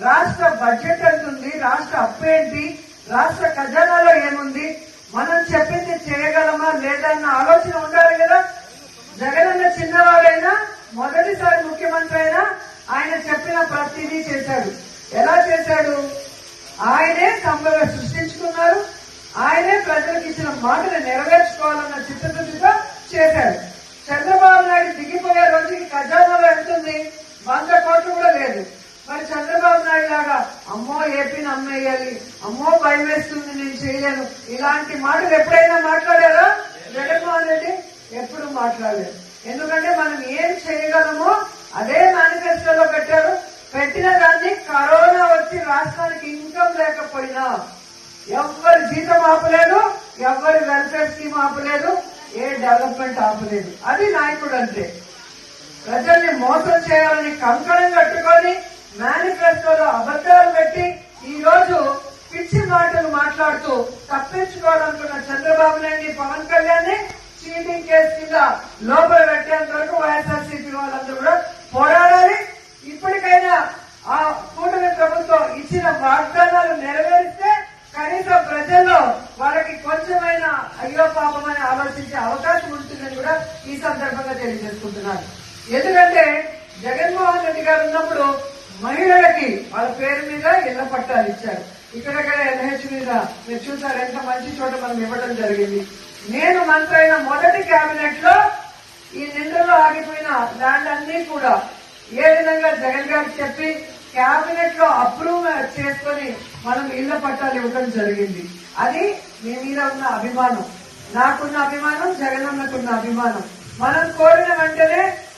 రాష్ట్ర బడ్జెట్ ఎంతుంది రాష్ట్ర అప్పు ఏంటి రాష్ట్ర ఖజానాలో ఏముంది మనం చెప్పింది చేయగలమా లేదా అన్న ఆలోచన ఉండాలి కదా. జగనన్న చిన్నవాడైనా మొదటిసారి ముఖ్యమంత్రి అయినా ఆయన చెప్పిన ప్రతిదీ చేశాడు. ఎలా చేశాడు? ఆయనే సంభవ సృష్టించుకున్నారు ఆయనే ప్రజలకు ఇచ్చిన మాటలు నెరవేర్చుకోవాలన్న చిత్తశుద్ధితో చేశాడు చంద్రబాబు నాయుడు దిగిపోయే రోజుకి ఖజానాలో ఎంతుంది వంద కోట్లు కూడా లేదు మరి చంద్రబాబు నాయుడు లాగా అమ్మో ఏపీని అమ్మేయాలి అమ్మో భయం వేస్తుంది నేను చేయలేను. ఇలాంటి మాటలు ఎప్పుడైనా మాట్లాడారా? జగన్మోహన్ రెడ్డి ఎప్పుడు మాట్లాడలేదు. ఎందుకంటే మనం ఏం చేయగలమో అదే మేనిఫెస్టోలో పెట్టారు. పెట్టిన దాన్ని కరోనా వచ్చి రాష్ట్రానికి ఇన్కమ్ లేకపోయినా ఎవ్వరి జీతం ఆపలేదు ఎవ్వరి వెల్ఫేర్ స్కీమ్ ఆపలేదు ఏ డెవలప్మెంట్ ఆపలేదు. అది నాయకుడు అంటే ప్రజల్ని మోసం చేయాలని కంకణం కట్టుకొని మేనిఫెస్టోలో అబద్దాలు పెట్టి ఈ రోజు పిచ్చి మాటలు మాట్లాడుతూ తప్పించుకోవాలనుకున్న చంద్రబాబు నాయుడు పవన్ కళ్యాణ్ని చీటింగ్ కేసు కింద లోపల పెట్టేంత వరకు వైఎస్ఆర్సీపీ వాళ్ళందరూ కూడా పోరాడాలి. ఇప్పటికైనా ఆ కూటమి ప్రభుత్వం ఇచ్చిన వాగ్దానాలు నెరవేరిస్తే కనీసం ప్రజల్లో వాళ్ళకి కొంచెమైనా అయ్యో పాపమని ఆలోచించే అవకాశం ఉంటుందని కూడా ఈ సందర్భంగా తెలియజేసుకుంటున్నారు ఎందుకంటే జగన్మోహన్ రెడ్డి గారు ఉన్నప్పుడు మహిళలకి వాళ్ళ పేరు మీద ఇళ్ళ పట్టాలు ఇచ్చారు. ఇక్కడక్కడ ఎన్హెచ్ మీద మీరు చూసారు ఎంత మంచి చోట మనం ఇవ్వడం జరిగింది. నేను మంత్రి అయిన మొదటి కేబినెట్లో ఈ నిండులో ఆగిపోయిన ల్యాండ్ అన్ని కూడా ఏ విధంగా జగన్ గారు చెప్పి కేబినెట్లో అప్రూవ్ చేసుకొని మనం ఇళ్ళ పట్టాలు ఇవ్వడం జరిగింది. అది మీ మీద ఉన్న అభిమానం. నాకున్న అభిమానం జగన్ అన్నకున్న అభిమానం. మనం కోరిన వెంటనే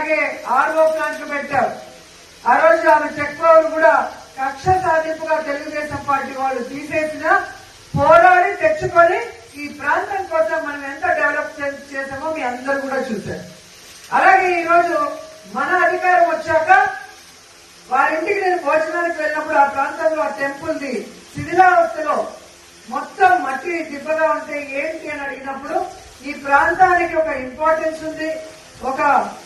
అలాగే ఆర్ఓ ప్లాంట్లు పెట్టారు. ఆ రోజు ఆమె చెక్ పవర్ కూడా కక్ష సాధింపుగా తెలుగుదేశం పార్టీ వాళ్ళు తీసేసిన పోరాడి తెచ్చుకొని ఈ ప్రాంతం కోసం మనం ఎంత డెవలప్ చేసామో మీ అందరూ కూడా చూశారు. అలాగే ఈ రోజు మన అధికారం వచ్చాక వారింటికి నేను భోజనానికి వెళ్ళినప్పుడు ఆ ప్రాంతంలో ఆ టెంపుల్ది శిథిలావస్థలో మొత్తం మట్టి దిబ్బగా ఉంటే ఏంటి అని అడిగినప్పుడు ఈ ప్రాంతానికి ఒక ఇంపార్టెన్స్ ఉంది ఒక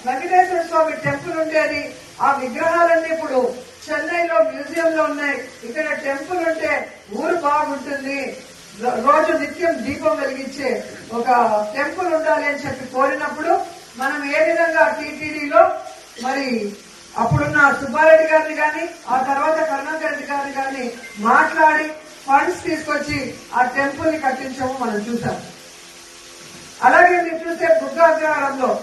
వెంకటేశ్వర స్వామి టెంపుల్ ఉండేది ఆ విగ్రహాలన్నీ ఇప్పుడు చెన్నైలో మ్యూజియం లో ఉన్నాయి. ఇక్కడ టెంపుల్ ఉంటే ఊరు బాగుంటుంది. రో- రోజు నిత్యం దీపం వెలిగించే ఒక టెంపుల్ ఉండాలి అని చెప్పి కోరినప్పుడు మనం ఏ విధంగా టీటీడీలో మరి అప్పుడున్న సుబ్బారెడ్డి గారిని కానీ ఆ తర్వాత కరుణాకర్ రెడ్డి గారిని గాని మాట్లాడి ఫండ్స్ తీసుకొచ్చి ఆ టెంపుల్ని కట్టించాము మనం చూసాం. అలాగే మీరు చూస్తే బుద్ధాగ్రహారంలో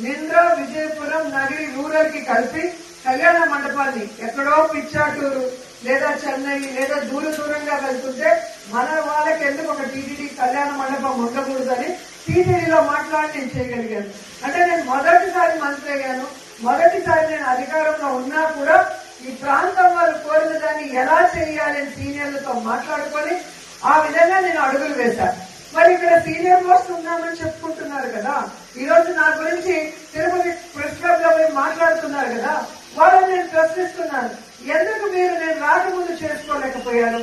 నింద్ర విజయపురం నగరి రూరల్కి కలిపి కళ్యాణ మండపాన్ని ఎక్కడో పిచ్చాటూరు లేదా చెన్నై లేదా దూర దూరంగా వెళ్తుంటే మన వాళ్ళకి ఎందుకు ఒక టీటీడీ కళ్యాణ మండపం ఉండకూడదని టీటీడీలో మాట్లాడి నేను చేయగలిగాను. అంటే నేను మొదటిసారి మంత్రి అయ్యాను. మొదటిసారి నేను అధికారంలో ఉన్నా కూడా ఈ ప్రాంతం వారు కోరిన దాన్ని ఎలా చేయాలని సీనియర్లతో మాట్లాడుకొని ఆ విధంగా నేను అడుగులు వేశాను. మరి ఇక్కడ సీనియర్ మోస్ట్ ఉన్నామని చెప్పుకుంటున్నారు కదా? ఈ రోజు నా గురించి తిరుపతి ప్రెస్ క్లబ్లో మాట్లాడుతున్నారు కదా? వాళ్ళని నేను ప్రశ్నిస్తున్నాను. ఎందుకు మీరు నేను రాకముందు చేసుకోలేకపోయాను?